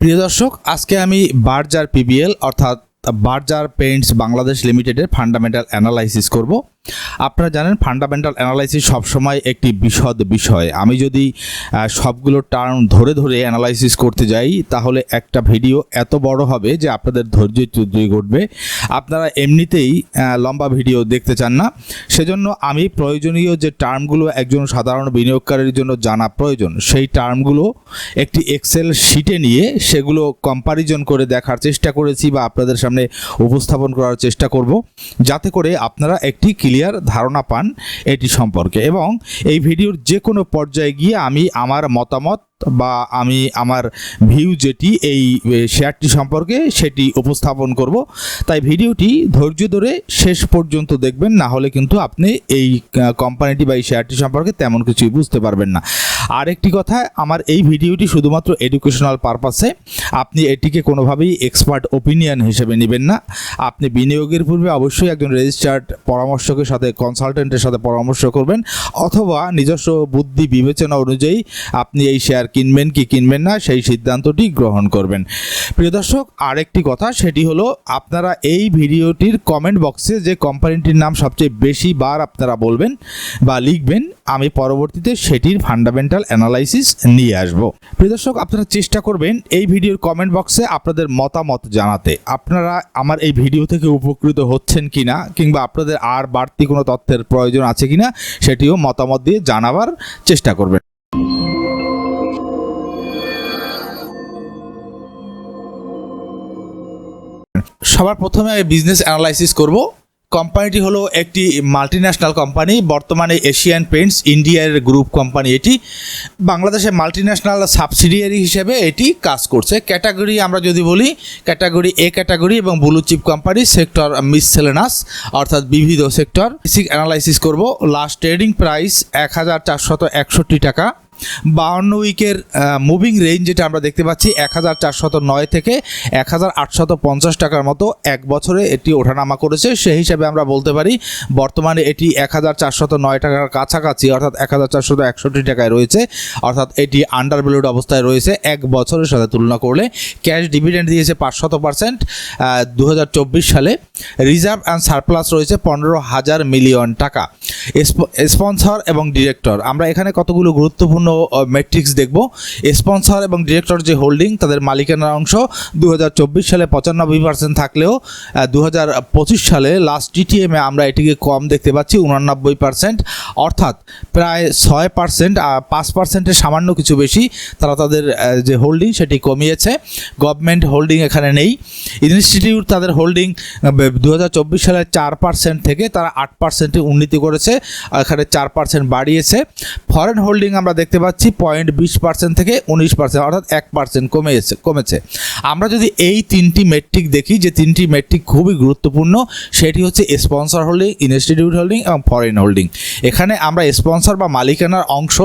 প্রিয় দর্শক আজকে আমি বার্জার পিবিএল অর্থাৎ বার্জার পেন্টস বাংলাদেশ লিমিটেডের ফান্ডামেন্টাল অ্যানালাইসিস করব। আপনারা জানেন ফান্ডামেন্টাল অ্যানালাইসিস সবসময় একটি বিশদ বিষয়। আমি যদি সবগুলো টার্ম ধরে ধরে অ্যানালাইসিস করতে যাই, তাহলে একটা ভিডিও এত বড় হবে যে আপনাদের ধৈর্য চুদ্রই ঘটবে। আপনারা এমনিতেই লম্বা ভিডিও দেখতে চান না। সেজন্য আমি প্রয়োজনীয় যে টার্মগুলো একজন সাধারণ বিনিয়োগকারীর জন্য জানা প্রয়োজন, সেই টার্মগুলো একটি এক্সেল শিটে নিয়ে সেগুলো কম্পারিজন করে দেখার চেষ্টা করেছি বা আপনাদের সামনে উপস্থাপন করার চেষ্টা করব। যাতে করে আপনারা একটি ক্লিয়ার ধারণা পান এটি সম্পর্কে। এবং এই ভিডিওর যে কোনো পর্যায়ে গিয়ে আমি আমার মতামত বা আমি আমার ভিউ যেটি, এই শেয়ারটি সম্পর্কে সেটি উপস্থাপন করব। তাই ভিডিওটি ধৈর্য ধরে শেষ পর্যন্ত দেখবেন, না হলে কিন্তু আপনি এই কোম্পানিটি বা এই শেয়ারটি সম্পর্কে তেমন কিছুই বুঝতে পারবেন না। আরেকটি কথা, আমার এই ভিডিওটি শুধুমাত্র এডুকেশনাল পারপাসে আপনি এটিকে কোনোভাবেই এক্সপার্ট ওপিনিয়ন হিসেবে নেবেন না। আপনি বিনিয়োগের পূর্বে অবশ্যই একজন রেজিস্টার্ড পরামর্শকের সাথে কনসালটেন্টের সাথে পরামর্শ করবেন, অথবা নিজস্ব বুদ্ধি বিবেচনা অনুযায়ী আপনি এই শেয়ার কিনবেন কি কিনবেন না, সেই সিদ্ধান্তটি গ্রহণ করবেন। প্রিয় দর্শক, আরেকটি কথা, সেটি হলো, আপনারা এই ভিডিওটির কমেন্ট বক্সে যে কোম্পানিটির নাম সবচেয়ে বেশি বার আপনারা বলবেন বা লিখবেন, আমি পরবর্তীতে সেটির ফান্ডামেন্টাল অ্যানালাইসিস নিয়ে আসব। প্রিয় দর্শক, আপনারা চেষ্টা করবেন এই ভিডিওর কমেন্ট বক্সে আপনাদের মতামত জানাতে। আপনারা আমার এই ভিডিও থেকে উপকৃত হচ্ছেন কিনা, কিংবা আপনাদের আর বাড়তি কোনো তথ্যের প্রয়োজন আছে কিনা, সেটিও মতামত দিয়ে জানাবার চেষ্টা করবেন। সবার প্রথমে বিজনেস অ্যানালাইসিস করব। কোম্পানিটি হলো একটি মাল্টিন্যাশনাল কোম্পানি বর্তমানে এশিয়ান পেন্টস ইন্ডিয়ার গ্রুপ কোম্পানি এটি। বাংলাদেশে মাল্টিন্যাশনাল সাবসিডিয়ারি হিসেবে এটি কাজ করছে। ক্যাটাগরি আমরা যদি বলি, ক্যাটাগরি এ ক্যাটাগরি এবং blue chip company sector miscellaneous অর্থাৎ বিবিধ সেক্টর বেসিক অ্যানালাইসিস করব। লাস্ট ট্রেডিং প্রাইস এক হাজার চারশত একষট্টি টাকা। বাউন্ন উইকের মুভিং রেঞ্জ যেটা আমরা দেখতে পাচ্ছি এক হাজার চারশত নয় থেকে এক হাজার আটশত পঞ্চাশ টাকার মতো এক বছরে এটি ওঠানামা করেছে। সেই হিসাবে আমরা বলতে পারি, বর্তমানে এটি এক হাজার চারশত নয় টাকার কাছাকাছি, অর্থাৎ এক হাজার চারশত একষট্টি টাকায় রয়েছে। অর্থাৎ এটি আন্ডার ভ্যালুড অবস্থায় রয়েছে এক বছরের সাথে তুলনা করলে। ক্যাশ ডিভিডেন্ড দিয়েছে পাঁচশত পার্সেন্ট দু হাজার চব্বিশ সালে। রিজার্ভ অ্যান্ড সারপ্লাস রয়েছে পনেরো হাজার মিলিয়ন টাকা। স্পন্সর এবং ডিরেক্টর আমরা এখানে কতগুলো গুরুত্বপূর্ণ মেট্রিক্স দেখব। স্পন্সর এবং ডিরেক্টর যে হোল্ডিং তাদের মালিকানার অংশ দু হাজার চব্বিশ সালে পঁচানব্বই পার্সেন্ট থাকলেও দু হাজার পঁচিশ সালে লাস্ট টিটিএমে আমরা এটিকে কম দেখতে পাচ্ছি, উনানব্বই পার্সেন্ট অর্থাৎ প্রায় ছয় পার্সেন্ট পাঁচ পার্সেন্টের সামান্য কিছু বেশি তারা তাদের যে হোল্ডিং সেটি কমিয়েছে। গভর্নমেন্ট হোল্ডিং এখানে নেই। ইনস্টিটিউট তাদের হোল্ডিং দু হাজার চব্বিশ সালে চার পার্সেন্ট থেকে তারা আট পার্সেন্টে উন্নতি করেছে। এখানে চার পার্সেন্ট বাড়িয়েছে। ফরেন হোল্ডিং আমরা দেখতে পাচ্ছি পয়েন্ট বিশ পার্সেন্ট থেকে উনিশ পার্সেন্ট অর্থাৎ এক পার্সেন্ট কমেছে কমেছে। আমরা যদি এই তিনটি মেট্রিক দেখি, যে তিনটি মেট্রিক খুবই গুরুত্বপূর্ণ, সেটি হচ্ছে স্পন্সর হোল্ডিং ইনস্টিটিউট হোল্ডিং এবং ফরেন হোল্ডিং এখানে আমরা স্পন্সর বা মালিকানার অংশ,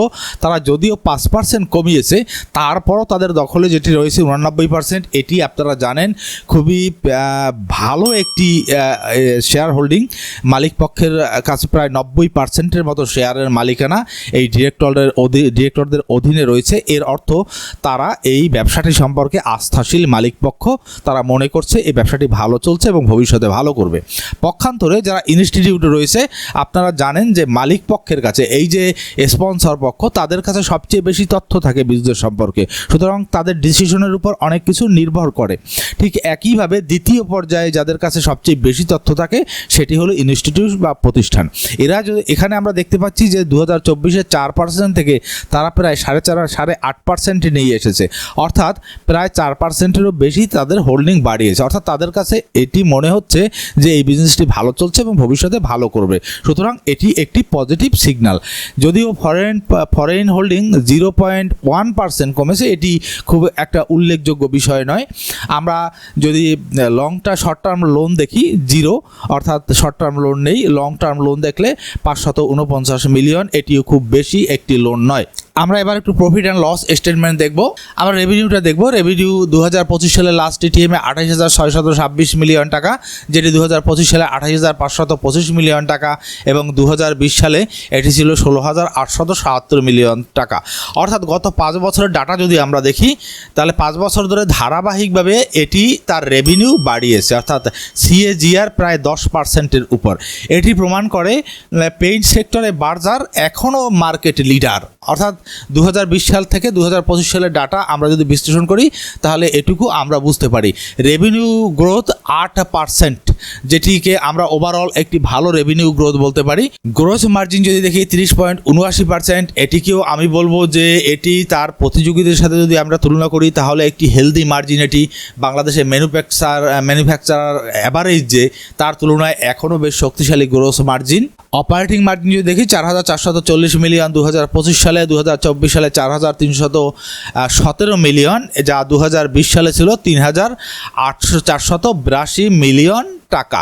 তারা যদিও পাঁচ পার্সেন্ট কমিয়েছে, তারপরও তাদের দখলে যেটি রয়েছে উনানব্বই পার্সেন্ট এটি আপনারা জানেন, খুবই ভালো একটি শেয়ার হোল্ডিং মালিক পক্ষের কাছে প্রায় নব্বই পার্সেন্টের মতো শেয়ারের মালিকানা এই ডিরেক্টরের ডিরেক্টরদের অধীনে রয়েছে। এর অর্থ তারা এই ব্যবসাটি সম্পর্কে আস্থাশীল মালিক পক্ষ তারা মনে করছে এই ব্যবসাটি ভালো চলছে এবং ভবিষ্যতে ভালো করবে। পক্ষান্তরে যারা ইনস্টিটিউট রয়েছে, আপনারা জানেন যে মালিক পক্ষের কাছে এই যে স্পন্সর পক্ষ, তাদের কাছে সবচেয়ে বেশি তথ্য থাকে বিজনেস সম্পর্কে। সুতরাং তাদের ডিসিশনের উপর অনেক কিছু নির্ভর করে। ঠিক একইভাবে দ্বিতীয় পর্যায়ে যাদের কাছে সবচেয়ে বেশি তথ্য থাকে, সেটি হলো ইনস্টিটিউট বা প্রতিষ্ঠান। এরা এখানে আমরা দেখতে পাচ্ছি যে দু হাজার চব্বিশে চার পার্সেন্ট থেকে তারা প্রায় সাড়ে চার, সাড়ে আট পার্সেন্টে নিয়ে এসেছে। অর্থাৎ প্রায় চার পার্সেন্টেরও বেশি তাদের হোল্ডিং বাড়িয়েছে। অর্থাৎ তাদের কাছে এটি মনে হচ্ছে যে এই বিজনেসটি ভালো চলছে এবং ভবিষ্যতে ভালো করবে। সুতরাং এটি একটি পজিটিভ সিগন্যাল যদিও foreign foreign holding zero point one percent কমেছে, এটি খুব একটা উল্লেখযোগ্য বিষয় নয়। আমরা যদি long term short term loan দেখি জিরো অর্থাৎ শর্ট টার্ম লোন নেই লং টার্ম লোন দেখলে পাঁচশত উনপঞ্চাশ মিলিয়ন, এটিও খুব বেশি একটি লোন নয়। আমরা এবার একটু প্রফিট অ্যান্ড লস স্টেটমেন্ট দেখব। আমরা রেভিনিউটা দেখব। রেভিনিউ দু হাজার পঁচিশ সালে লাস্ট এটিএমে আঠাশ হাজার ছয়শত ছাব্বিশ মিলিয়ন টাকা, যেটি দু হাজার পঁচিশ সালে আঠাশ হাজার পাঁচশত পঁচিশ মিলিয়ন টাকা এবং দু হাজার বিশ সালে এটি ছিল ষোলো হাজার আটশত সাহাত্তর মিলিয়ন টাকা। অর্থাৎ গত পাঁচ বছরের ডাটা যদি আমরা দেখি, তাহলে পাঁচ বছর ধরে ধারাবাহিকভাবে এটি তার রেভিনিউ বাড়িয়েছে। অর্থাৎ সিএজিআর প্রায় দশ পার্সেন্টের উপর। এটি প্রমাণ করে পেইন্ট সেক্টরে বাজার এখনও মার্কেট লিডার অর্থাৎ দু হাজার বিশ সাল থেকে দু হাজার পঁচিশ সালের ডাটা আমরা যদি বিশ্লেষণ করি, তাহলে এটুকু আমরা বুঝতে পারি। রেভিনিউ গ্রোথ আট পার্সেন্ট যেটিকে আমরা ওভারঅল একটি ভালো রেভিনিউ গ্রোথ বলতে পারি। গ্রোথ মার্জিন যদি দেখি তিরিশ পয়েন্ট উনআশি পার্সেন্ট এটিকেও আমি বলব যে এটি তার প্রতিযোগীদের সাথে যদি আমরা তুলনা করি, তাহলে একটি হেলদি মার্জিন এটি বাংলাদেশের ম্যানুফ্যাকচার ম্যানুফ্যাকচারার অ্যাভারেজ যে, তার তুলনায় এখনও বেশ শক্তিশালী গ্রোথ মার্জিন অপারেটিং মার্জিন যদি দেখি চার হাজার চারশত চল্লিশ মিলিয়ন দু হাজার পঁচিশ সালে দু হাজার চব্বিশ সালে চার হাজার তিনশত সতেরো মিলিয়ন, যা দু হাজার বিশ সালে ছিল তিন হাজার আটশো চারশত বিরাশি মিলিয়ন টাকা।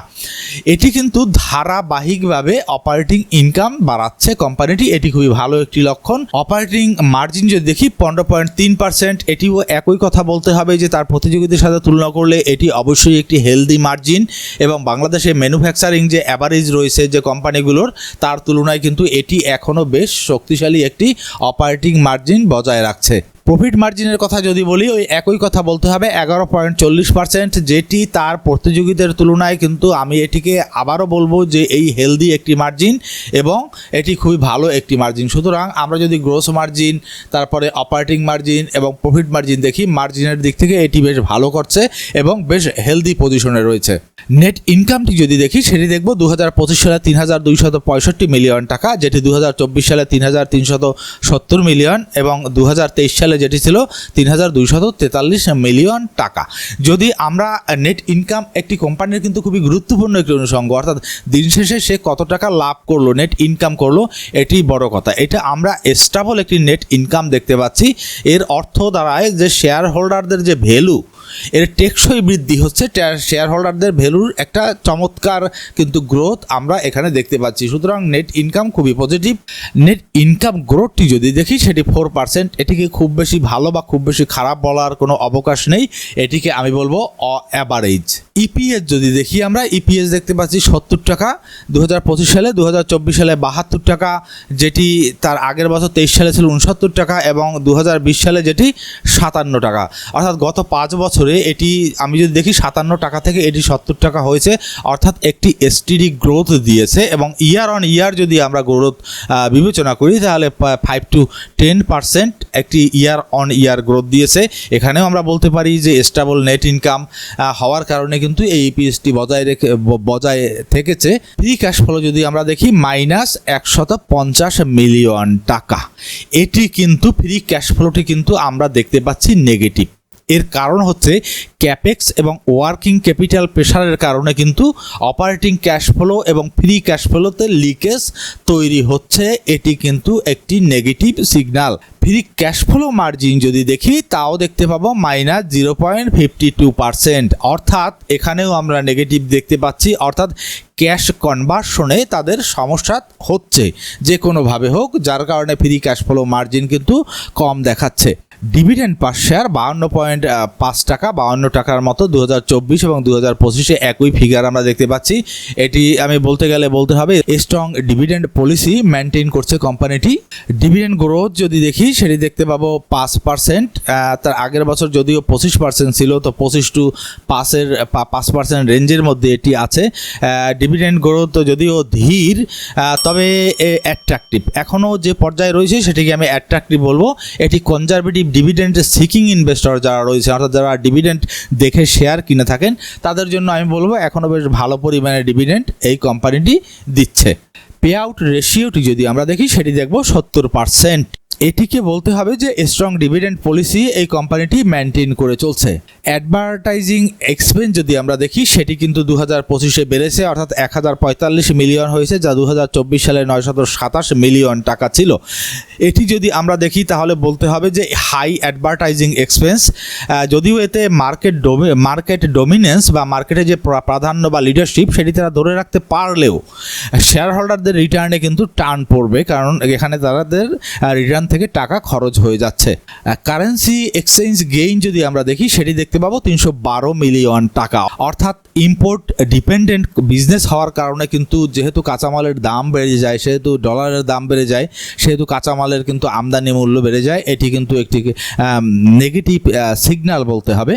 এটি কিন্তু ধারাবাহিকভাবে অপারেটিং ইনকাম বাড়াচ্ছে কোম্পানিটি এটি খুবই ভালো একটি লক্ষণ। অপারেটিং মার্জিন যদি দেখি, পনেরো পয়েন্ট তিন পার্সেন্ট এটিও একই কথা বলতে হবে যে তার প্রতিযোগীদের সাথে তুলনা করলে এটি অবশ্যই একটি হেলদি মার্জিন এবং বাংলাদেশে ম্যানুফ্যাকচারিং যে অ্যাভারেজ রয়েছে যে কোম্পানিগুলোর তার তুলনায় কিন্তু এটি এখনও বেশ শক্তিশালী একটি অপারেটিং মার্জিন বজায় রাখছে। প্রফিট মার্জিনের কথা যদি বলি, ওই একই কথা বলতে হবে, এগারো পয়েন্ট চল্লিশ পার্সেন্ট যেটি তার প্রতিযোগীদের তুলনায় কিন্তু আমি এটিকে আবারও বলব যে এই হেলদি একটি মার্জিন এবং এটি খুবই ভালো একটি মার্জিন সুতরাং আমরা যদি গ্রোস মার্জিন তারপরে অপারেটিং মার্জিন এবং প্রফিট মার্জিন দেখি মার্জিনের দিক থেকে এটি বেশ ভালো করছে এবং বেশ হেলদি পজিশনে রয়েছে। নেট ইনকামটি যদি দেখি, সেটি দেখব দু হাজার পঁচিশ সালে তিন হাজার দুইশত পঁয়ষট্টি মিলিয়ন টাকা, যেটি দু হাজার চব্বিশ সালে তিন হাজার তিনশত সত্তর মিলিয়ন এবং দু হাজার তেইশ সালে যেটি ছিল তিন হাজার তেতাল্লিশ মিলিয়ন টাকা। যদি আমরা নেট ইনকাম একটি কোম্পানির কিন্তু খুবই গুরুত্বপূর্ণ একটি অনুষঙ্গ, অর্থাৎ দিন শেষে সে কত টাকা লাভ করল, নেট ইনকাম করল, এটি বড় কথা। এটা আমরা স্টাবল একটি নেট ইনকাম দেখতে পাচ্ছি। এর অর্থ দ্বারায় যে শেয়ার হোল্ডারদের যে ভ্যালু এর টেকসই বৃদ্ধি হচ্ছে শেয়ার হোল্ডারদের ভ্যালুর একটা চমৎকার কিন্তু গ্রোথ আমরা এখানে দেখতে পাচ্ছি। সুতরাং নেট ইনকাম খুবই পজিটিভ নেট ইনকাম গ্রোথটি যদি দেখি, সেটি ফোর পার্সেন্ট এটিকে খুব বেশি ভালো বা খুব বেশি খারাপ বলার কোনো অবকাশ নেই। এটিকে আমি বলব অ্যাভারেজ ইপিএস যদি দেখি আমরা ইপিএস দেখতে পাচ্ছি সত্তর টাকা। দু হাজার পঁচিশ সালে দু হাজার চব্বিশ সালে বাহাত্তর টাকা। যেটি তার আগের বছর তেইশ সালে ছিল উনসত্তর টাকা এবং দু হাজার বিশ সালে যেটি সাতান্ন টাকা। অর্থাৎ গত পাঁচ বছরে এটি, আমি যদি দেখি সাতান্ন টাকা থেকে এটি সত্তর টাকা হয়েছে, অর্থাৎ একটি এসটিডি গ্রোথ দিয়েছে এবং ইয়ার অন ইয়ার যদি আমরা গ্রোথ বিবেচনা করি, তাহলে ফাইভ টু টেন পার্সেন্ট একটি ইয়ার অন ইয়ার গ্রোথ দিয়েছে। এখানেও আমরা বলতে পারি যে স্টেবল নেট ইনকাম হওয়ার কারণে কিন্তু এই ইপিএসটি বজায় রেখে বজায় থেকেছে। ফ্রি ক্যাশ ফ্লো যদি আমরা দেখি মাইনাস একশত পঞ্চাশ মিলিয়ন টাকা। এটি কিন্তু ফ্রি ক্যাশ ফ্লোটি কিন্তু আমরা দেখতে পাচ্ছি নেগেটিভ এর কারণ হচ্ছে ক্যাপেক্স এবং ওয়ার্কিং ক্যাপিটাল প্রেশারের কারণে কিন্তু অপারেটিং ক্যাশ ফ্লো এবং ফ্রি ক্যাশ ফ্লোতে লিকেজ তৈরি হচ্ছে। এটি কিন্তু একটি negative signal free cash flow margin যদি দেখি, তাও দেখতে পাবো minus zero point fifty two percent অর্থাৎ এখানেও আমরা নেগেটিভ দেখতে পাচ্ছি, অর্থাৎ ক্যাশ কনভার্সনে তাদের সমস্যা হচ্ছে, যে কোনোভাবে হোক, যার কারণে ফ্রি ক্যাশ ফ্লো মার্জিন কিন্তু কম দেখাচ্ছে। ডিভিডেন্ড পার শেয়ার বাউন্ন পয়েন্ট পাঁচ টাকা বাউন্ন টাকার মতো দু হাজার চব্বিশ এবং দু হাজার পঁচিশে একই ফিগার আমরা দেখতে পাচ্ছি। এটি আমি বলতে গেলে বলতে হবে স্ট্রং ডিভিডেন্ড পলিসি মেনটেন করছে কোম্পানিটি ডিভিডেন্ড গ্রোথ যদি দেখি, সেটি দেখতে পাবো পাঁচ পার্সেন্ট তার আগের বছর যদিও পঁচিশ পার্সেন্ট ছিল, তো পঁচিশ টু পাঁচের পাঁচ পার্সেন্ট রেঞ্জের মধ্যে এটি আছে। ডিভিডেন্ড গ্রোথ যদিও ধীর তবে অ্যাট্রাকটিভ এখনও যে পর্যায়ে রয়েছে, সেটিকে আমি অ্যাট্রাকটিভ বলব। এটি কনজারভেটিভ ডিভিডেন্ড সিকিং ইনভেস্টর যারা রয়েছে, অর্থাৎ যারা ডিভিডেন্ড দেখে শেয়ার কিনে থাকেন। তাদের জন্য আমি বলব এখনও বেশ ভালো পরিমাণে ডিভিডেন্ট এই কোম্পানিটি দিচ্ছে। পে আউট রেশিওটি যদি আমরা দেখি, সেটি দেখব সত্তর পার্সেন্ট এটিকে বলতে হবে যে স্ট্রং ডিভিডেন্ড পলিসি এই কোম্পানিটি মেনটেন করে চলছে। অ্যাডভার্টাইজিং এক্সপেন্স যদি আমরা দেখি, সেটি কিন্তু দু হাজার পঁচিশে বেড়েছে, অর্থাৎ এক হাজার পঁয়তাল্লিশ মিলিয়ন হয়েছে, যা দু হাজার চব্বিশ সালে নয়শত সাতাশ মিলিয়ন টাকা ছিল। এটি যদি আমরা দেখি, তাহলে বলতে হবে যে হাই অ্যাডভার্টাইজিং এক্সপেন্স যদিও এতে মার্কেট মার্কেট ডোমিনেন্স বা মার্কেটে যে প্রা- প্রাধান্য বা লিডারশিপ সেটি তারা ধরে রাখতে পারলেও শেয়ার হোল্ডারদের রিটার্নে কিন্তু টার্ন পড়বে, কারণ এখানে তাদের রিটার্ন থেকে টাকা খরচ হয়ে যাচ্ছে। কারেন্সি এক্সচেঞ্জ গেইন যদি আমরা দেখি, সেটি দেখতে পাবো তিনশো বারো মিলিয়ন টাকা। অর্থাৎ ইম্পোর্ট ডিপেন্ডেন্ট বিজনেস হওয়ার কারণে কিন্তু যেহেতু কাঁচামালের দাম বেড়ে যায়, সেহেতু ডলারের দাম বেড়ে যায়, সেহেতু কাঁচামালের কিন্তু আমদানি মূল্য বেড়ে যায়, এটি কিন্তু একটি নেগেটিভ সিগন্যাল বলতে হবে।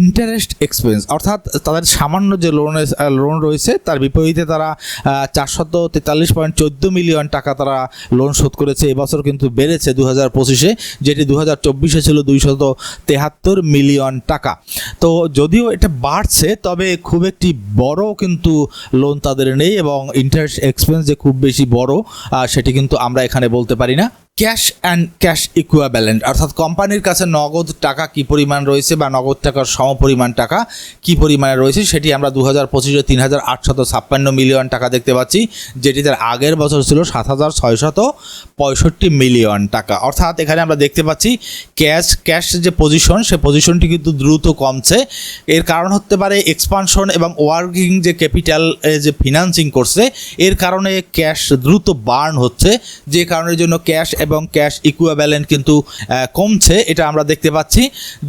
ইন্টারেস্ট এক্সপেন্স অর্থাৎ তাদের সামান্য যে লোনের লোন রয়েছে, তার বিপরীতে তারা চারশত তেতাল্লিশ পয়েন্ট চোদ্দ মিলিয়ন টাকা তারা লোন শোধ করেছে। এবছর কিন্তু বেড়েছে দু হাজার পঁচিশে, যেটি দু হাজার চব্বিশে ছিল দুইশত তেহাত্তর মিলিয়ন টাকা। তো যদিও এটা বাড়ছে, তবে খুব একটি বড় কিন্তু লোন তাদের নেই এবং ইন্টারেস্ট এক্সপেন্স যে খুব বেশি বড় সেটি কিন্তু আমরা এখানে বলতে পারি না। ক্যাশ অ্যান্ড ক্যাশ ইকুয়াব্যালেন্ট অর্থাৎ কোম্পানির কাছে নগদ টাকা কি পরিমাণ রয়েছে বা নগদ টাকার সমপরিমাণ টাকা কি পরিমাণে রয়েছে, সেটি আমরা দু হাজার পঁচিশে তিন হাজার আটশত ছাপ্পান্ন মিলিয়ন টাকা দেখতে পাচ্ছি, যেটি তার আগের বছর ছিল সাত হাজার ছয়শত পঁয়ষট্টি মিলিয়ন টাকা। অর্থাৎ এখানে আমরা দেখতে পাচ্ছি ক্যাশ ক্যাশ যে পজিশন, সে পজিশনটি কিন্তু দ্রুত কমছে। এর কারণ হতে পারে এক্সপানশন এবং ওয়ার্কিং যে ক্যাপিটাল যে ফিনান্সিং করছে, এর কারণে ক্যাশ দ্রুত বার্ন হচ্ছে, যে কারণের জন্য ক্যাশ এবং ক্যাশ ইকুয়াব্যালেন্ট কিন্তু কমছে, এটা আমরা দেখতে পাচ্ছি।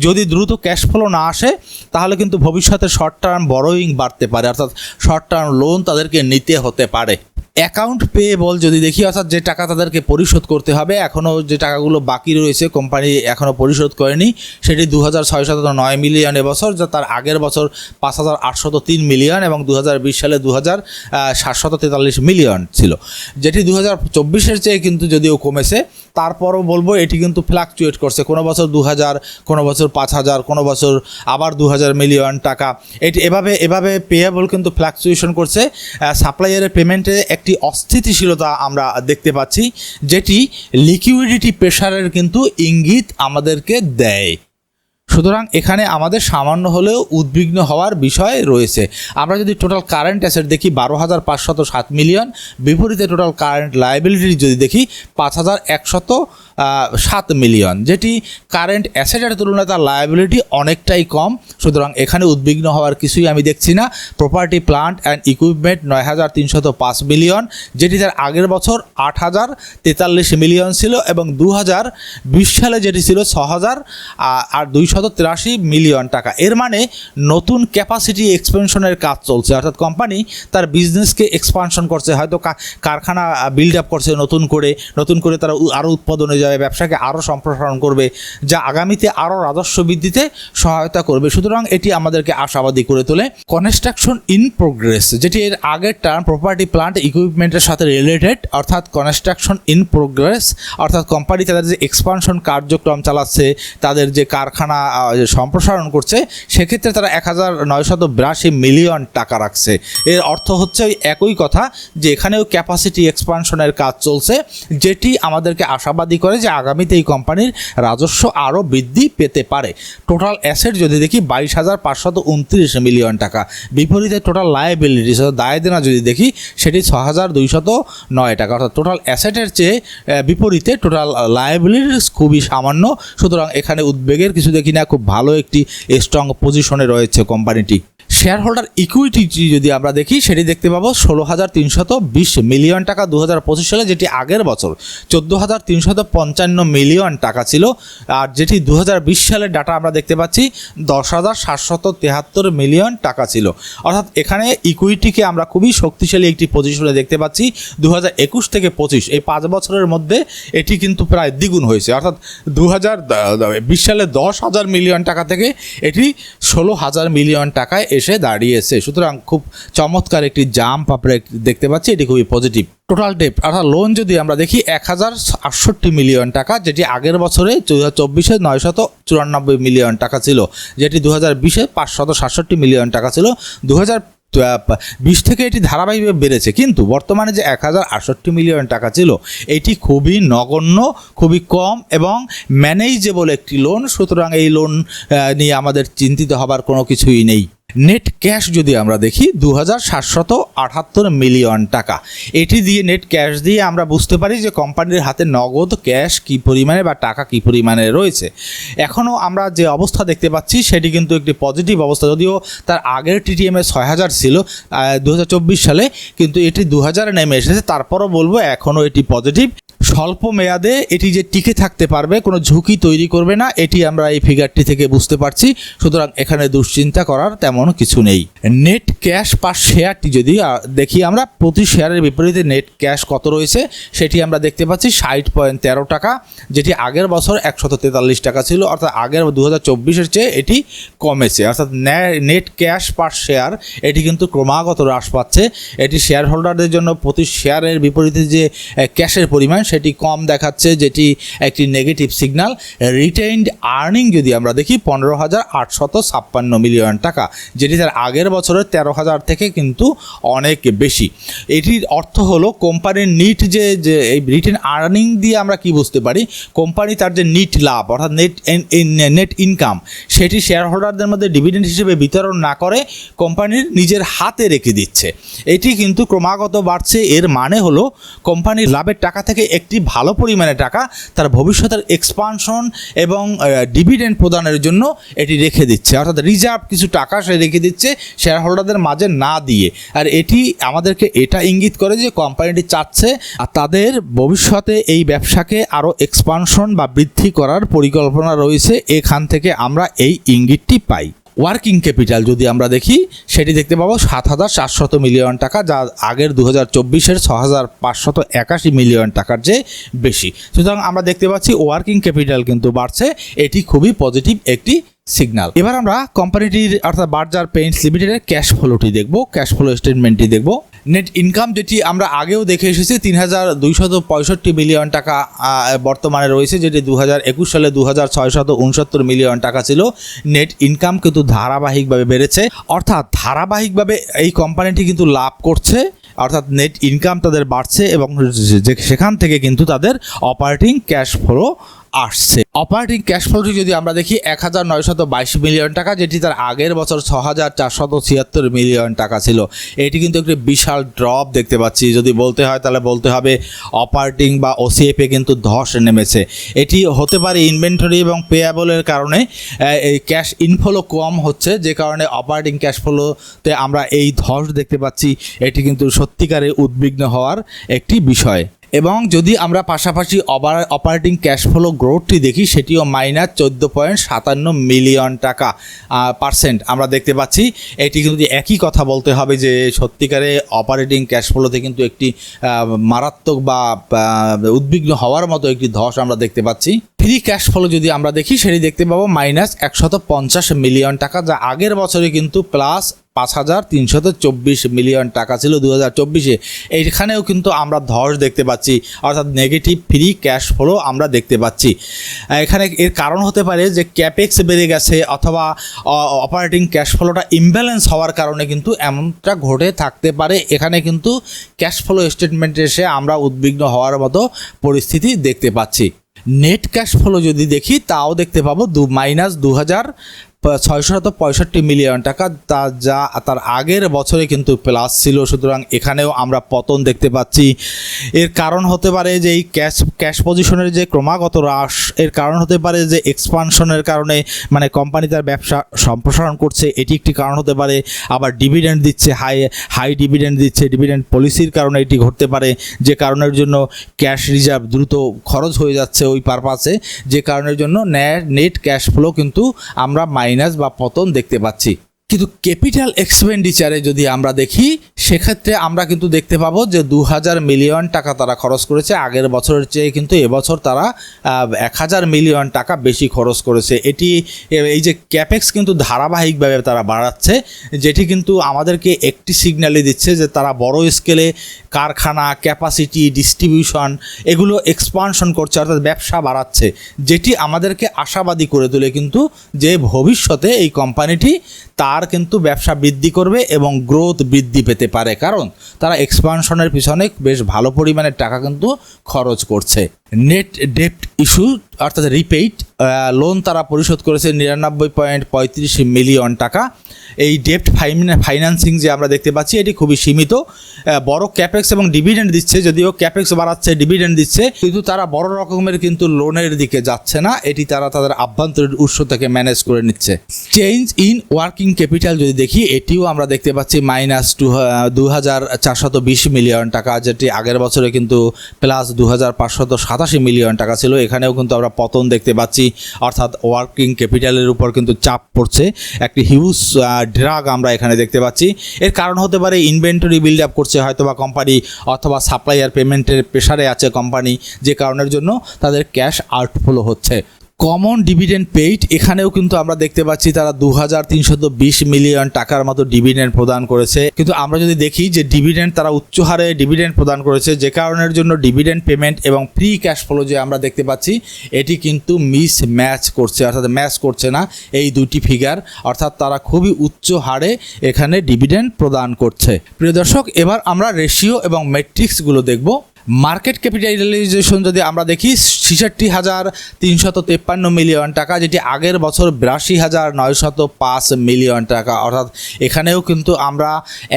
যদি দ্রুত ক্যাশ ফ্লো না আসে, তাহলে কিন্তু ভবিষ্যতে শর্ট টার্ম বড়োইং বাড়তে পারে, অর্থাৎ শর্ট টার্ম লোন তাদেরকে নিতে হতে পারে। অ্যাকাউন্ট পেয়েবল যদি দেখি, অর্থাৎ যে টাকা তাদেরকে পরিশোধ করতে হবে, এখনও যে টাকাগুলো বাকি রয়েছে, কোম্পানি এখনও পরিশোধ করেনি, সেটি দু হাজার ছয়শত নয় মিলিয়ন এবছর, যা তার আগের বছর পাঁচ হাজার আটশত তিন মিলিয়ন এবং দু হাজার বিশ সালে দু হাজার সাতশত তেতাল্লিশ মিলিয়ন ছিল। যেটি দু হাজার চব্বিশের চেয়ে কিন্তু যদিও কমেছে তারপরও বলব, এটি কিন্তু ফ্লাকচুয়েট করছে। কোনো বছর দু হাজার কোনো বছর পাঁচ হাজার কোনো বছর আবার দু হাজার মিলিয়ন টাকা। এটি এভাবে এভাবে পেয়েবল কিন্তু ফ্লাকচুয়েশন করছে। সাপ্লাইয়ারের পেমেন্টে একটি অস্থিতিশীলতা আমরা দেখতে পাচ্ছি, যেটি লিকুইডিটি প্রেশারের কিন্তু ইঙ্গিত আমাদেরকে দেয়। সুতরাং এখানে আমাদের সামান্য হলেও উদ্বিগ্ন হওয়ার বিষয় রয়েছে। আমরা যদি টোটাল কারেন্ট অ্যাসেট দেখি, বারো হাজার পাঁচশত সাত মিলিয়ন বিপরীতে টোটাল কারেন্ট লাইবিলিটি যদি দেখি, পাঁচ হাজার একশত সাত মিলিয়ন যেটি কারেন্ট অ্যাসেটের তুলনায় তার লায়াবিলিটি অনেকটাই কম। সুতরাং এখানে উদ্বিগ্ন হওয়ার কিছুই আমি দেখছি না। প্রপার্টি প্লান্ট অ্যান্ড ইকুইপমেন্ট নয় হাজার তিনশত পাঁচ মিলিয়ন যেটি তার আগের বছর আট হাজার তেতাল্লিশ মিলিয়ন ছিল এবং দু হাজার বিশ সালে যেটি ছিল ছ হাজার আর দুইশত তিরাশি মিলিয়ন টাকা। এর মানে নতুন ক্যাপাসিটি এক্সপেনশনের কাজ চলছে। অর্থাৎ কোম্পানি তার বিজনেসকে এক্সপানশন করছে। হয়তো কারখানা বিল্ড আপ করছে নতুন করে। নতুন করে তারা আরও উৎপাদনে যাবে ব্যবসাকে আরও সম্প্রসারণ করবে, যা আগামীতে আরও রাজস্ব বৃদ্ধিতে সহায়তা করবে। সুতরাং এটি আমাদেরকে আশাবাদী করে তোলে। কনস্ট্রাকশন ইন প্রোগ্রেস যেটি এর আগের টার্ম প্রপার্টি প্লান্ট ইকুইপমেন্টের সাথে রিলেটেড অর্থাৎ কনস্ট্রাকশন ইন প্রোগ্রেস অর্থাৎ কোম্পানি তাদের যে এক্সপানশন কার্যক্রম চালাচ্ছে, তাদের যে কারখানা সম্প্রসারণ করছে, সেক্ষেত্রে তারা এক হাজার নয়শত বিরাশি মিলিয়ন টাকা রাখছে। এর অর্থ হচ্ছে ওই একই কথা যে এখানেও ক্যাপাসিটি এক্সপানশনের কাজ চলছে, যেটি আমাদেরকে আশাবাদী করে যে আগামীতে এই কোম্পানির রাজস্ব আরও বৃদ্ধি পেতে পারে। টোটাল অ্যাসেট যদি দেখি বাইশ হাজার পাঁচশত উনত্রিশ মিলিয়ন টাকা। বিপরীতে টোটাল লায়াবিলিটি দায় দেনা যদি দেখি, সেটি ছ হাজার দুইশত নয় টাকা। অর্থাৎ টোটাল অ্যাসেটের চেয়ে বিপরীতে টোটাল লায়াবিলিটিস খুবই সামান্য। সুতরাং এখানে উদ্বেগের কিছু দেখি না, খুব ভালো একটি স্ট্রং পজিশনে রয়েছে কোম্পানিটি। শেয়ার হোল্ডার ইকুইটি যদি আমরা দেখি, সেটি দেখতে পাবো ষোলো হাজার তিনশত বিশ মিলিয়ন টাকা দু হাজার পঁচিশ সালে, যেটি আগের বছর চোদ্দ হাজার তিনশত পঞ্চান্ন মিলিয়ন টাকা ছিল। আর যেটি দু হাজার বিশ সালের ডাটা আমরা দেখতে পাচ্ছি, দশ হাজার সাতশত তেহাত্তর মিলিয়ন টাকা ছিল। অর্থাৎ এখানে ইকুইটিকে আমরা খুবই শক্তিশালী একটি পজিশনে দেখতে পাচ্ছি দু হাজার একুশ থেকে পঁচিশ। এই পাঁচ বছরের মধ্যে এটি কিন্তু প্রায় দ্বিগুণ হয়েছে। অর্থাৎ দু হাজার বিশ সালে দশ হাজার মিলিয়ন টাকা থেকে এটি ষোলো হাজার মিলিয়ন টাকায় এসে দাঁড়িয়েছে। সুতরাং খুব চমৎকার একটি জাম্প আমরা দেখতে পাচ্ছি। এটি খুবই পজিটিভ টোটাল ডেপ অর্থাৎ লোন যদি আমরা দেখি এক হাজার আটষট্টি মিলিয়ন টাকা, যেটি আগের বছরে দু হাজার চব্বিশে নয়শত চুরানব্বই মিলিয়ন টাকা ছিল, যেটি দু হাজার বিশে পাঁচশত সাতষট্টি মিলিয়ন টাকা ছিল। দু হাজার বিশ থেকে এটি ধারাবাহিকভাবে বেড়েছে। কিন্তু বর্তমানে যে এক হাজার আটষট্টি মিলিয়ন টাকা ছিল, এটি খুবই নগণ্য, খুবই কম এবং ম্যানেজেবল একটি লোন সুতরাং এই লোন নিয়ে আমাদের চিন্তিত হবার কোনো কিছুই নেই। নেট ক্যাশ যদি আমরা দেখি দু হাজার সাতশত আটাত্তর মিলিয়ন টাকা। এটি দিয়ে নেট ক্যাশ দিয়ে আমরা বুঝতে পারি যে কোম্পানির হাতে নগদ ক্যাশ কী পরিমাণে বা টাকা কী পরিমাণে রয়েছে। এখনও আমরা যে অবস্থা দেখতে পাচ্ছি, সেটি কিন্তু একটি পজিটিভ অবস্থা। যদিও তার আগের টিটিএমে ছয় হাজার ছিল দু হাজার চব্বিশ সালে, কিন্তু এটি দু হাজারে নেমে এসেছে। তারপরও বলব এখনও এটি পজিটিভ স্বল্প মেয়াদে এটি যে টিকে থাকতে পারবে, কোনো ঝুঁকি তৈরি করবে না, এটি আমরা এই ফিগারটি থেকে বুঝতে পারছি। সুতরাং এখানে দুশ্চিন্তা করার তেমন কিছু নেই। নেট ক্যাশ পার শেয়ারটি যদি দেখি আমরা, প্রতি শেয়ারের বিপরীতে নেট ক্যাশ কত রয়েছে, সেটি আমরা দেখতে পাচ্ছি ষাট পয়েন্ট তেরো টাকা, যেটি আগের বছর একশত তেতাল্লিশ টাকা ছিল, অর্থাৎ আগের দু হাজার চব্বিশের চেয়ে এটি কমেছে। অর্থাৎ নেট ক্যাশ পার শেয়ার এটি কিন্তু ক্রমাগত হ্রাস পাচ্ছে। এটি শেয়ার হোল্ডারদের জন্য প্রতি শেয়ারের বিপরীতে যে ক্যাশের পরিমাণ সেটি কম দেখাচ্ছে, যেটি একটি নেগেটিভ সিগন্যাল রিটেইনড আর্নিং যদি আমরা দেখি, পনেরো হাজার আটশত ছাপ্পান্ন মিলিয়ন টাকা, যেটি তার আগের বছরের তেরো হাজার থেকে কিন্তু অনেক বেশি। এটির অর্থ হলো কোম্পানির নিট যে যে, এই রিটেন আর্নিং দিয়ে আমরা কি বুঝতে পারি? কোম্পানি তার যে নিট লাভ, অর্থাৎ নেট নেট ইনকাম সেটি শেয়ার হোল্ডারদের মধ্যে ডিভিডেন্ড হিসেবে বিতরণ না করে কোম্পানির নিজের হাতে রেখে দিচ্ছে। এটি কিন্তু ক্রমাগত বাড়ছে, এর মানে হলো কোম্পানির লাভের টাকা থেকে একটি ভালো পরিমাণে টাকা তার ভবিষ্যতের এক্সপানশন এবং ডিভিডেন্ড প্রদানের জন্য এটি রেখে দিচ্ছে। অর্থাৎ রিজার্ভ কিছু টাকা সে রেখে দিচ্ছে শেয়ার হোল্ডারদের মাঝে না দিয়ে। আর এটি আমাদেরকে এটা ইঙ্গিত করে যে কোম্পানিটি চাচ্ছে আর তাদের ভবিষ্যতে এই ব্যবসাকে আরও এক্সপানশন বা বৃদ্ধি করার পরিকল্পনা রয়েছে। এখান থেকে আমরা এই ইঙ্গিতটি পাই। ওয়ার্কিং ক্যাপিটাল যদি আমরা দেখি, সেটি দেখতে পাবো সাত হাজার সাতশত মিলিয়ন টাকা, যা আগের দু হাজার চব্বিশের ছ হাজার পাঁচশত একাশি মিলিয়ন টাকার যে বেশি। সুতরাং আমরা দেখতে পাচ্ছি ওয়ার্কিং ক্যাপিটাল কিন্তু বাড়ছে। এটি খুবই পজিটিভ একটি সিগন্যাল এবার আমরা কোম্পানিটির অর্থাৎ বার্জার পেইন্টস লিমিটেডের ক্যাশ ফ্লোটি দেখব ক্যাশ ফ্লো স্টেটমেন্টটি দেখব। নেট ইনকাম যেটি আমরা আগেও দেখে এসেছি তিন হাজার দুইশত পঁয়ষট্টি মিলিয়ন টাকা বর্তমানে রয়েছে, যেটি দু হাজার একুশ সালে দু হাজার ছয়শত উনসত্তর মিলিয়ন টাকা ছিল। নেট ইনকাম কিন্তু ধারাবাহিকভাবে বেড়েছে। অর্থাৎ ধারাবাহিকভাবে এই কোম্পানিটি কিন্তু লাভ করছে, অর্থাৎ নেট ইনকাম তাদের বাড়ছে এবং সেখান থেকে কিন্তু তাদের অপারেটিং ক্যাশ ফ্লো আসছে। অপারেটিং ক্যাশ ফ্লোটি যদি আমরা দেখি এক হাজার বাইশ মিলিয়ন টাকা, যেটি তার আগের বছর ছ হাজার ছিয়াত্তর মিলিয়ন টাকা ছিল। এটি কিন্তু একটি বিশাল ড্রপ দেখতে পাচ্ছি। যদি বলতে হয়, তাহলে বলতে হবে অপারেটিং বা ওসিএফে কিন্তু ধস নেমেছে। এটি হতে পারে ইনভেন্টরি এবং পেয়াবলের কারণে এই ক্যাশ ইনফ্লো কম হচ্ছে, যে কারণে অপারেটিং ক্যাশ ফ্লোতে আমরা এই ধস দেখতে পাচ্ছি। এটি কিন্তু সত্যিকারে উদ্বিগ্ন হওয়ার একটি বিষয়। এবং যদি আমরা পাশাপাশি অপারেটিং ক্যাশ ফ্লো গ্রোথটি দেখি, সেটিও মাইনাস চোদ্দ পয়েন্ট সাতান্ন মিলিয়ন টাকা পার্সেন্ট আমরা দেখতে পাচ্ছি, এটি কিন্তু একই কথা বলতে হবে যে সত্যিকারে অপারেটিং ক্যাশ ফ্লোতে কিন্তু একটি মারাত্মক বা উদ্বিগ্ন হওয়ার মতো একটি ধস আমরা দেখতে পাচ্ছি। ফ্রি ক্যাশ ফ্লো যদি আমরা দেখি, সেটি দেখতে পাবো মাইনাস একশত পঞ্চাশ মিলিয়ন টাকা, যা আগের বছরে কিন্তু প্লাস পাঁচ হাজার তিনশত চব্বিশ মিলিয়ন টাকা ছিল দু হাজার চব্বিশে। এইখানেও কিন্তু আমরা ধস দেখতে পাচ্ছি, অর্থাৎ নেগেটিভ ফ্রি ক্যাশ ফ্লো আমরা দেখতে পাচ্ছি। এখানে এর কারণ হতে পারে যে ক্যাপেক্স বেড়ে গেছে অথবা অপারেটিং ক্যাশ ফ্লোটা ইমব্যালেন্স হওয়ার কারণে কিন্তু এমনটা ঘটে থাকতে পারে। এখানে কিন্তু ক্যাশ ফ্লো স্টেটমেন্টে এসে আমরা উদ্বিগ্ন হওয়ার মতো পরিস্থিতি দেখতে পাচ্ছি। নেট ক্যাশ ফ্লো যদি দেখি, তাও দেখতে পাবো দু মাইনাস দু হাজার ছয়শত পঁয়ষট্টি মিলিয়ন টাকা, তা যা তার আগের বছরে কিন্তু প্লাস ছিল। সুতরাং এখানেও আমরা পতন দেখতে পাচ্ছি। এর কারণ হতে পারে যে এই ক্যাশ ক্যাশ পজিশনের যে ক্রমাগত হ্রাস, এর কারণ হতে পারে যে এক্সপানশনের কারণে মানে কোম্পানি তার ব্যবসা সম্প্রসারণ করছে। এটি একটি কারণ হতে পারে, আবার ডিভিডেন্ড দিচ্ছে হাই হাই ডিভিডেন্ড দিচ্ছে ডিভিডেন্ড পলিসির কারণে এটি ঘটতে পারে। যে কারণের জন্য ক্যাশ রিজার্ভ দ্রুত খরচ হয়ে যাচ্ছে ওই পারপাসে যে কারণের জন্য নেট ক্যাশ ফ্লো কিন্তু আমরা মাইনাস বা পতন দেখতে পাচ্ছি। কিন্তু ক্যাপিটাল এক্সপেন্ডিচারে যদি আমরা দেখি, সেক্ষেত্রে আমরা কিন্তু দেখতে পাবো যে দু হাজার মিলিয়ন টাকা তারা খরচ করেছে। আগের বছরের চেয়ে কিন্তু এবছর তারা এক হাজার মিলিয়ন টাকা বেশি খরচ করেছে। এটি, এই যে ক্যাপেক্স কিন্তু ধারাবাহিকভাবে তারা বাড়াচ্ছে, যেটি কিন্তু আমাদেরকে একটি সিগন্যালই দিচ্ছে যে তারা বড় স্কেলে কারখানা ক্যাপাসিটি ডিস্ট্রিবিউশন এগুলো এক্সপানশন করছে, অর্থাৎ ব্যবসা বাড়াচ্ছে। যেটি আমাদেরকে আশাবাদী করে তোলে কিন্তু যে ভবিষ্যতে এই কোম্পানিটি তার কিন্তু ব্যবসা বৃদ্ধি করবে এবং গ্রোথ বৃদ্ধি পেতে পারে। কারণ তারা এক্সপানশনের পিছনে বেশ ভালো পরিমাণের টাকা কিন্তু খরচ করছে। নেট ডেপ্ট ইস্যু, অর্থাৎ রিপেইড লোন তারা পরিশোধ করেছে নিরানব্বই পয়েন্ট পঁয়ত্রিশ মিলিয়ন টাকা। এই ডেপ্ট ফাইন্যান্সিং যে আমরা দেখতে পাচ্ছি, এটি খুবই সীমিত। বড় ক্যাপেক্স এবং ডিভিডেন্ড দিচ্ছে, যদিও ক্যাপেক্স বাড়াচ্ছে, ডিভিডেন্ড দিচ্ছে, কিন্তু তারা বড় রকমের কিন্তু লোনের দিকে যাচ্ছে না। এটি তারা তাদের আভ্যন্তরীণ উৎস থেকে ম্যানেজ করে নিচ্ছে। চেঞ্জ ইন ওয়ার্কিং ক্যাপিটাল যদি দেখি, এটিও আমরা দেখতে পাচ্ছি মাইনাস টু দু হাজার চারশত বিশ মিলিয়ন টাকা, যেটি আগের বছরে কিন্তু প্লাস দু হাজার পাঁচশত সাতাশি মিলিয়ন টাকা ছিল। এখানেও কিন্তু আমরা পতন দেখতে পাচ্ছি। অর্থাৎ ওয়ার্কিং ক্যাপিটালের উপর কিন্তু চাপ পড়ছে। একটি হিউজ ড্রাগ আমরা এখানে দেখতে পাচ্ছি। এর কারণ হতে পারে ইনভেন্টরি বিল্ড আপ করছে হয়তো বা কোম্পানি অথবা সাপ্লাইয়ার পেমেন্টের প্রেশারে আছে কোম্পানি যে কারণের জন্য তাদের ক্যাশ আউটফ্লো হচ্ছে। কমন ডিভিডেন্ড পেইড এখানেও কিন্তু আমরা দেখতে পাচ্ছি তারা দু হাজার মিলিয়ন টাকার মতো ডিভিডেন্ড প্রদান করেছে। কিন্তু আমরা যদি দেখি যে ডিভিডেন্ড তারা উচ্চ হারে ডিভিডেন্ড প্রদান করেছে, যে কারণের জন্য ডিভিডেন্ড পেমেন্ট এবং ফ্রি ক্যাশ ফ্লো যে আমরা দেখতে পাচ্ছি, এটি কিন্তু মিস ম্যাচ করছে, অর্থাৎ ম্যাচ করছে না এই দুটি ফিগার অর্থাৎ তারা খুবই উচ্চ হারে এখানে ডিভিডেন্ড প্রদান করছে। প্রিয় দর্শক, এবার আমরা রেশিও এবং মেট্রিক্সগুলো দেখব। মার্কেট ক্যাপিটালাইজেশন যদি আমরা দেখি, ছেষট্টি হাজার তিনশত তেপ্পান্ন মিলিয়ন টাকা, যেটি আগের বছর বিরাশি হাজার নয়শত পাঁচ মিলিয়ন টাকা। অর্থাৎ এখানেও কিন্তু আমরা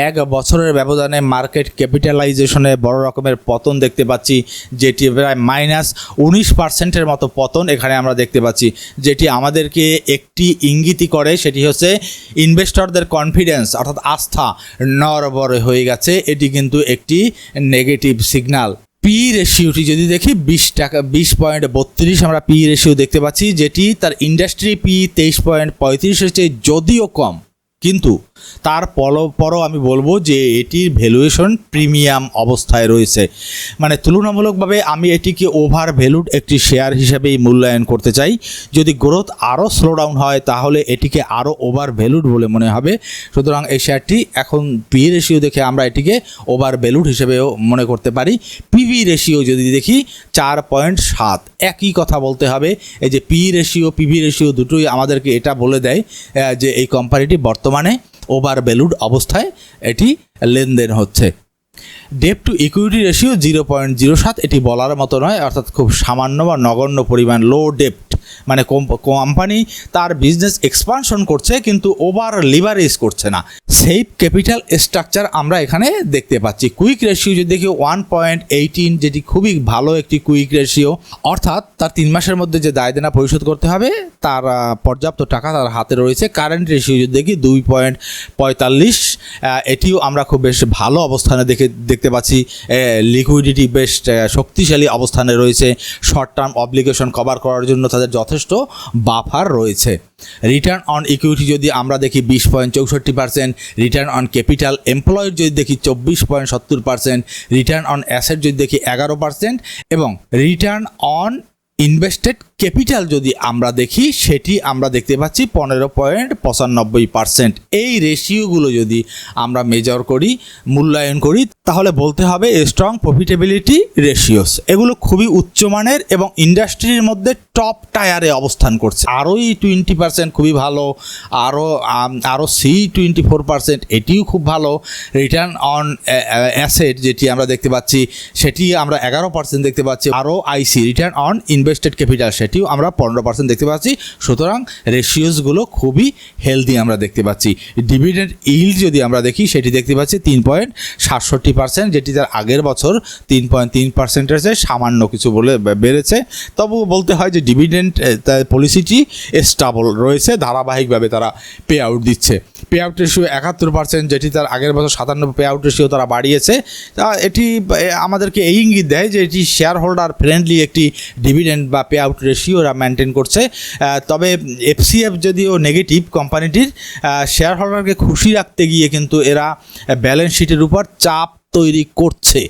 এক বছরের ব্যবধানে মার্কেট ক্যাপিটালাইজেশনে বড় রকমের পতন দেখতে পাচ্ছি, যেটি প্রায় মাইনাস উনিশ পার্সেন্টের মতো পতন এখানে আমরা দেখতে পাচ্ছি, যেটি আমাদেরকে একটি ইঙ্গিতই করে, সেটি হচ্ছে ইনভেস্টরদের কনফিডেন্স, অর্থাৎ আস্থা নরবরে হয়ে গেছে। এটি কিন্তু একটি নেগেটিভ সিগন্যাল পি রেশিওটি যদি দেখি, বিশ টাকা, বিশ পয়েন্ট বত্রিশ আমরা পি রেশিও দেখতে পাচ্ছি, যেটি তার ইন্ডাস্ট্রি পি তেইশ পয়েন্ট পঁয়ত্রিশ হচ্ছে যদিও কম, কিন্তু তার পর পরও আমি বলব যে এটির ভ্যালুয়েশন প্রিমিয়াম অবস্থায় রয়েছে। মানে তুলনামূলকভাবে আমি এটিকে ওভার ভ্যালুড একটি শেয়ার হিসেবেই মূল্যায়ন করতে চাই। যদি গ্রোথ আরও স্লো ডাউন হয়, তাহলে এটিকে আরও ওভার ভ্যালুড বলে মনে হবে। সুতরাং এই শেয়ারটি এখন পি রেশিও দেখে আমরা এটিকে ওভার ভ্যালুড হিসেবেও মনে করতে পারি। পিভি রেশিও যদি দেখি, চার পয়েন্ট সাত। একই কথা বলতে হবে, এই যে পি রেশিও পিভি রেশিও দুটোই আমাদেরকে এটা বলে দেয় যে এই কোম্পানিটি বর্তমানে ওভার ভ্যালুড অবস্থায় এটি লেনদেন হচ্ছে। Debt to equity ratio zero point zero সাত, এটি বলার মতো নয়, অর্থাৎ খুব সামান্য বা নগণ্য পরিমাণ লো ডেপ্ট মানে কোম্পানি তার বিজনেস এক্সপানশন করছে, কিন্তু ওভার লিভারেজ করছে না। সেই ক্যাপিটাল স্ট্রাকচার আমরা এখানে দেখতে পাচ্ছি। কুইক রেশিও যদি দেখি ওয়ান পয়েন্ট এইটিন যেটি খুবই ভালো একটি কুইক রেশিও অর্থাৎ তার তিন মাসের মধ্যে যে দায় দেনা পরিশোধ করতে হবে, তার পর্যাপ্ত টাকা তার হাতে রয়েছে। কারেন্ট রেশিও যদি দেখি, দুই পয়েন্ট পঁয়তাল্লিশ এটিও আমরা খুব বেশ ভালো অবস্থানে দেখে, দেখতে পাচ্ছি। লিকুইডিটি বেশ শক্তিশালী অবস্থানে রয়েছে। শর্ট টার্ম অব্লিগেশন কভার করার জন্য তাদের যথেষ্ট বাফার রয়েছে। রিটার্ন অন ইকুইটি যদি আমরা দেখি বিশ পয়েন্ট চৌষট্টি percent return on capital employed যদি দেখি চব্বিশ পয়েন্ট সত্তর পার্সেন্ট রিটার্ন অন অ্যাসেট যদি দেখি এগারো পার্সেন্ট এবং রিটার্ন অন ইনভেস্টেড ক্যাপিটাল যদি আমরা দেখি, সেটি আমরা দেখতে পাচ্ছি পনেরো পয়েন্ট পঁচানব্বই পার্সেন্ট। এই রেশিওগুলো যদি আমরা মেজর করি, মূল্যায়ন করি, তাহলে বলতে হবে স্ট্রং প্রফিটেবিলিটি রেশিওস। এগুলো খুবই উচ্চমানের এবং ইন্ডাস্ট্রির মধ্যে টপ টায়ারে অবস্থান করছে। আরোই টোয়েন্টি পার্সেন্ট খুবই ভালো, আরও আরও সি টোয়েন্টি ফোর পার্সেন্ট, এটিও খুব ভালো। রিটার্ন অন অ্যাসেট যেটি আমরা দেখতে পাচ্ছি, সেটি আমরা এগারো পার্সেন্ট দেখতে পাচ্ছি। আরও IC, return on invested capital সেটিও আমরা পনেরো পার্সেন্ট দেখতে পাচ্ছি। সুতরাং রেশিওসগুলো খুবই হেলদি আমরা দেখতে পাচ্ছি। ডিভিডেন্ড ইল্ড যদি আমরা দেখি, সেটি দেখতে পাচ্ছি তিন পয়েন্ট সাতষট্টি পার্সেন্ট যেটি তার আগের বছর তিন পয়েন্ট তিন পার্সেন্টের চেয়ে সামান্য কিছু বলে বেড়েছে। তবুও বলতে হয় যে ডিভিডেন্ড পলিসিটি স্টাবল রয়েছে, ধারাবাহিকভাবে তারা পে আউট দিচ্ছে। পে আউট রেশিও একাত্তর পার্সেন্ট যেটি তার আগের বছর সাতান্ন পে আউট রেশিও তারা বাড়িয়েছে। তা এটি আমাদেরকে এই ইঙ্গিত দেয় যে এটি শেয়ার হোল্ডার ফ্রেন্ডলি একটি ডিভিডেন্ড বা পে আউট রেশিও এরা মেনটেন করছে। তবে এফসিএফ যদিও নেগেটিভ কোম্পানিটির শেয়ার হোল্ডারকে খুশি রাখতে গিয়ে কিন্তু এরা ব্যালেন্স শিটের উপর চাপ তৈরি করছে।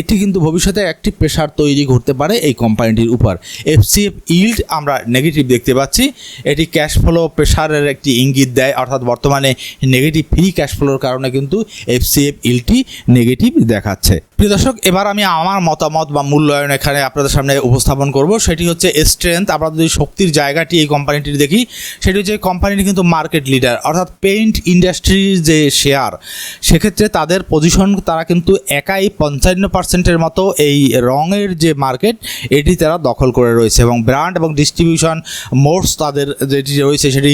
এটি কিন্তু ভবিষ্যতে একটি প্রেশার তৈরি করতে পারে এই কোম্পানিটির উপর। এফসিএফ ইল্ড আমরা নেগেটিভ দেখতে পাচ্ছি। এটি ক্যাশ ফ্লো প্রেশারের একটি ইঙ্গিত দেয়। অর্থাৎ বর্তমানে নেগেটিভ ফ্রি ক্যাশ ফ্লোর কারণে কিন্তু এফসিএফ ইল্ডটি নেগেটিভ দেখাচ্ছে। প্রিয় দর্শক, এবার আমি আমার মতামত বা মূল্যায়ন এখানে আপনাদের সামনে উপস্থাপন করব। সেটি হচ্ছে স্ট্রেংথ আমরা যদি শক্তির জায়গাটি এই কোম্পানিটির দেখি, সেটি হচ্ছে কোম্পানিটি কিন্তু মার্কেট লিডার অর্থাৎ পেইন্ট ইন্ডাস্ট্রির যে শেয়ার সেক্ষেত্রে তাদের পজিশন তারা কিন্তু একাই পঞ্চান্ন পার্সেন্টের মতো এই রঙের যে মার্কেট এটি তারা দখল করে রয়েছে এবং ব্র্যান্ড এবং ডিস্ট্রিবিউশন মোর্স তাদের যেটি রয়েছে, সেটি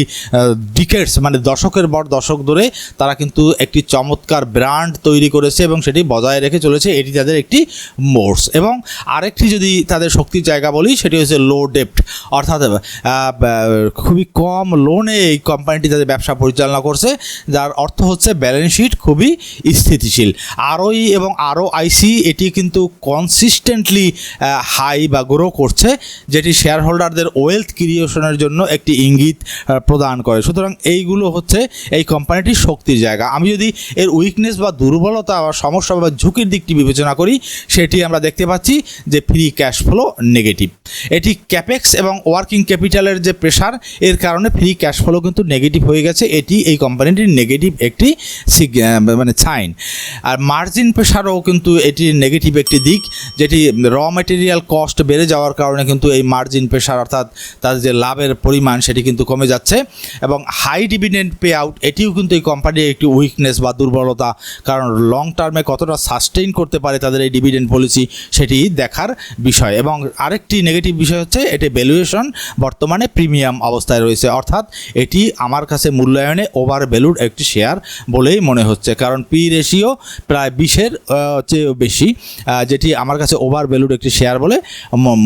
ডিকেটস মানে দশকের পর দশক ধরে তারা কিন্তু একটি চমৎকার ব্র্যান্ড তৈরি করেছে এবং সেটি বজায় রেখে চলেছে। এটি তাদের একটি মোর্স এবং আরেকটি যদি তাদের শক্তির জায়গা বলি, সেটি হচ্ছে লো ডেপ্ট অর্থাৎ খুবই কম লোনে এই কোম্পানিটি তাদের ব্যবসা পরিচালনা করছে, যার অর্থ হচ্ছে ব্যালেন্স শিট খুবই স্থিতিশীল। আরওই এবং আরও আইসি এটি কিন্তু কনসিস্টেন্টলি হাই বা গ্রো করছে, যেটি শেয়ার হোল্ডারদের ওয়েলথ ক্রিয়েশনের জন্য একটি ইঙ্গিত প্রদান করে। সুতরাং এইগুলো হচ্ছে এই কোম্পানিটির শক্তির জায়গা। আমি যদি এর উইকনেস বা দুর্বলতা বা সমস্যা বা ঝুঁকির দিকটি বিবেচনা করি, সেটি আমরা দেখতে পাচ্ছি যে ফ্রি ক্যাশ ফ্লো নেগেটিভ এটি ক্যাপেক্স এবং ওয়ার্কিং ক্যাপিটালের যে প্রেশার এর কারণে ফ্রি ক্যাশ ফ্লো কিন্তু নেগেটিভ হয়ে গেছে। এটি এই কোম্পানিটির নেগেটিভ একটি মানে সাইন আর মার্জিন প্রেশারও কিন্তু এটি নেগেটিভ একটি দিক, যেটি র মেটেরিয়াল কস্ট বেড়ে যাওয়ার কারণে কিন্তু এই মার্জিন প্রেশার অর্থাৎ তার যে লাভের পরিমাণ, সেটি কিন্তু কমে যাচ্ছে। এবং হাই ডিভিডেন্ড পে আউট এটিও কিন্তু এই কোম্পানির একটি উইকনেস বা দুর্বলতা, কারণ লং টার্মে কতটা সাস্টেইন করতে পারে তাদের এই ডিভিডেন্ড পলিসি সেটি দেখার বিষয়। এবং আরেকটি নেগেটিভ বিষয় হচ্ছে এটি ভ্যালুয়েশন বর্তমানে প্রিমিয়াম অবস্থায় রয়েছে। অর্থাৎ এটি আমার কাছে মূল্যায়নে ওভার ভ্যালুড একটি শেয়ার বলেই মনে হচ্ছে। কারণ পি রেশিও প্রায় বিশের চেয়েও বেশি যেটি আমার কাছে ওভার ভ্যালুড একটি শেয়ার বলে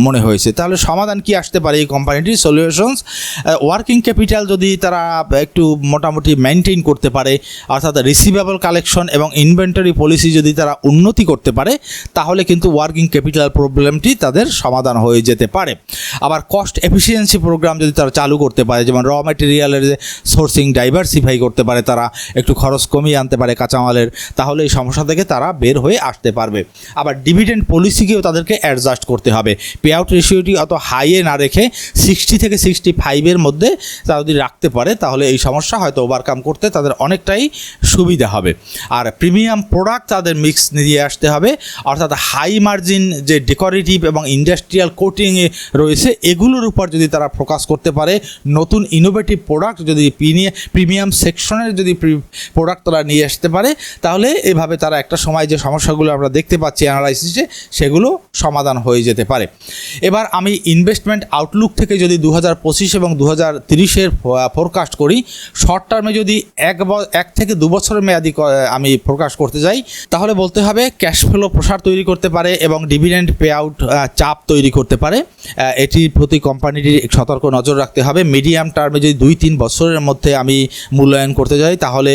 মনে হয়েছে। তাহলে সমাধান কি আসতে পারে এই কোম্পানিটির সলিউশনস ওয়ার্কিং ক্যাপিটাল যদি তারা একটু মোটামুটি মেনটেন করতে পারে, অর্থাৎ রিসিভেবল কালেকশন এবং ইনভেন্টরি পলিসি যদি তারা উন্নতি করতে পারে, তাহলে কিন্তু ওয়ার্কিং ক্যাপিটাল প্রবলেমটি তাদের সমাধান হয়ে যেতে পারে। আবার কস্ট এফিসিয়েন্সি প্রোগ্রাম যদি তারা চালু করতে পারে, যেমন র ম্যাটেরিয়ালের যে সোর্সিং ডাইভার্সিফাই করতে পারে তারা, একটু খরচ কমিয়ে আনতে পারে কাঁচামালের, তাহলে এই সমস্যা থেকে তারা বের হয়ে আসতে পারবে। আবার ডিভিডেন্ড পলিসিকেও তাদেরকে অ্যাডজাস্ট করতে হবে। পে আউট রেশিওটি অত হাইয়ে না রেখে সিক্সটি থেকে সিক্সটি ফাইভের মধ্যে তারা যদি রাখতে পারে, তাহলে এই সমস্যা হয়তো ওভারকাম করতে তাদের অনেকটাই সুবিধা হবে। আর প্রিমিয়াম প্রোডাক্ট তাদের মিক্স নিয়ে আসতে হবে। অর্থাৎ হাই মার্জিন যে ডেকোরেটিভ এবং ইন্ডাস্ট্রিয়াল কোটিংয়ে রয়েছে, এগুলোর উপর যদি তারা ফোকাস করতে পারে, নতুন ইনোভেটিভ প্রোডাক্ট যদি প্রিমিয়াম সেকশনের যদি প্রোডাক্ট তারা নিয়ে আসতে পারে, তাহলে এভাবে তারা একটা সময় যে সমস্যাগুলো আমরা দেখতে পাচ্ছি অ্যানালাইসিসে সেগুলো সমাধান হয়ে যেতে পারে। এবার আমি ইনভেস্টমেন্ট আউটলুক থেকে যদি দু হাজার পঁচিশ এবং দু হাজার তিরিশের ফোরকাস্ট করি শর্ট টার্মে যদি এক এক থেকে দু বছরের মেয়াদি আমি প্রকাশ করতে যাই, তাহলে বলতে হবে ক্যাশ ফ্লো প্রসার তৈরি করতে পারে এবং ডিভিডেন্ড পে আউট চাপ তৈরি করতে পারে। এটির প্রতি কোম্পানিটির সতর্ক নজর রাখতে হবে। মিডিয়াম টার্মে যদি দুই তিন বছরের মধ্যে আমি মূল্যায়ন করতে যাই, তাহলে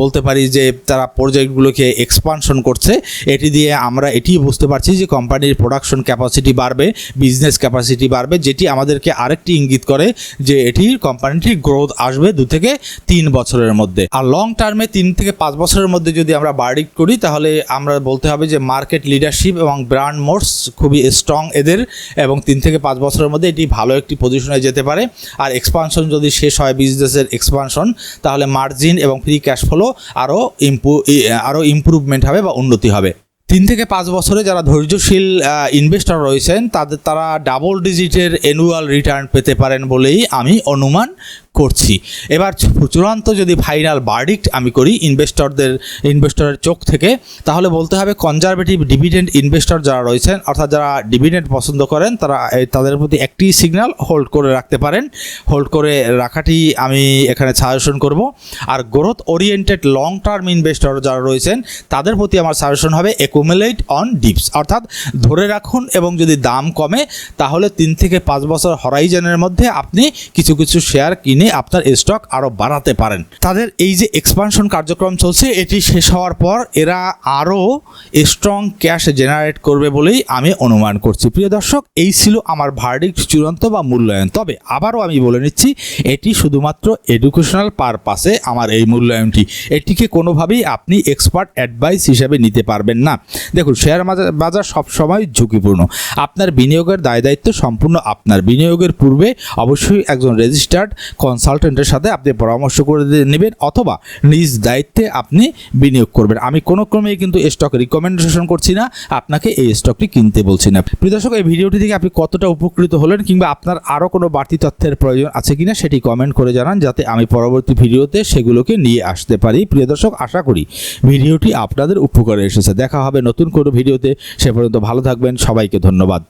বলতে পারি যে তারা প্রজেক্টগুলোকে এক্সপানশন করছে। এটি দিয়ে আমরা এটি বুঝতে পারছি যে কোম্পানির প্রোডাকশন ক্যাপাসিটি বাড়বে বিজনেস ক্যাপাসিটি বাড়বে, যেটি আমাদেরকে আরেকটি ইঙ্গিত করে যে এটির কোম্পানিটির গ্রোথ আসবে দু থেকে তিন বছরের মধ্যে। আর লং টার্মে তিন থেকে পাঁচ বছরের মধ্যে যদি আমরা বার্ডিক্ট করি, তাহলে আমরা বলতে হবে যে মার্কেট লিডারশিপ এবং ব্র্যান্ড মোর্স খুবই স্ট্রং এদের এবং তিন থেকে পাঁচ বছরের মধ্যে এটি ভালো একটি পজিশনে যেতে পারে। আর এক্সপানশন যদি শেষ হয় বিজনেসের এক্সপানশন তাহলে মার্জিন এবং ফ্রি ক্যাশ ফ্লো আরও ইম্পু আরও ইম্প্রুভমেন্ট হবে বা উন্নতি হবে। তিন থেকে পাঁচ বছরে যারা ধৈর্যশীল ইনভেস্টর রয়েছেন, তাদের, তারা ডাবল ডিজিটের অ্যানুয়াল রিটার্ন পেতে পারেন বলেই আমি অনুমান করছি। এবার চূড়ান্ত যদি ফাইনাল বার্ডিক্ট আমি করি ইনভেস্টরদের ইনভেস্টরের চোখ থেকে, তাহলে বলতে হবে কনজারভেটিভ ডিভিডেন্ড ইনভেস্টর যারা রয়েছেন, অর্থাৎ যারা ডিভিডেন্ড পছন্দ করেন, তারা তাদের প্রতি একটি সিগন্যাল হোল্ড করে রাখতে পারেন। হোল্ড করে রাখাটি আমি এখানে সাজেশন করব। আর growth oriented long term investor যারা রয়েছেন, তাদের প্রতি আমার সাজেশন হবে একুমুলেট অন ডিপস অর্থাৎ ধরে রাখুন এবং যদি দাম কমে, তাহলে তিন থেকে পাঁচ বছর হরাইজনের মধ্যে আপনি কিছু কিছু শেয়ার কিনে আপনার স্টক আরও বাড়াতে পারেন। তাদের এই যে এক্সপানশন কার্যক্রম চলছে, এটি শেষ হওয়ার পর এরা আরও স্ট্রং ক্যাশ জেনারেট করবে বলেই আমি অনুমান করছি। প্রিয় দর্শক, এই ছিল আমার ভার্ডিক্ট চূড়ান্ত বা মূল্যায়ন। তবে আবারও আমি বলে নিচ্ছি, এটি শুধুমাত্র এডুকেশনাল পারপাসে আমার এই মূল্যায়নটি। এটিকে কোনোভাবেই আপনি এক্সপার্ট অ্যাডভাইস হিসেবে নিতে পারবেন না। দেখুন শেয়ার বাজার বাজার সবসময় ঝুঁকিপূর্ণ। আপনার বিনিয়োগের দায় দায়িত্ব সম্পূর্ণ আপনার। বিনিয়োগের পূর্বে অবশ্যই একজন রেজিস্টার্ড কনসালটেন্টের সাথে আপনি পরামর্শ করে নেবেন অথবা নিজ দায়িত্বে আপনি বিনিয়োগ করবেন। আমি কোনো ক্রমেই কিন্তু স্টক রিকমেন্ডেশন করছি না, আপনাকে এই স্টকটি কিনতে বলছি না। প্রিয় দর্শক, এই ভিডিওটি থেকে আপনি কতটা উপকৃত হলেন কিংবা আপনার আরও কোনো বাড়তি তথ্যের প্রয়োজন আছে কিনা সেটি কমেন্ট করে জানান যাতে আমি পরবর্তী ভিডিওতে সেগুলোকে নিয়ে আসতে পারি। প্রিয় দর্শক, আশা করি ভিডিওটি আপনাদের উপকারে এসেছে। দেখা হবে নতুন কোনো ভিডিওতে। সে পর্যন্ত ভালো থাকবেন। সবাইকে ধন্যবাদ।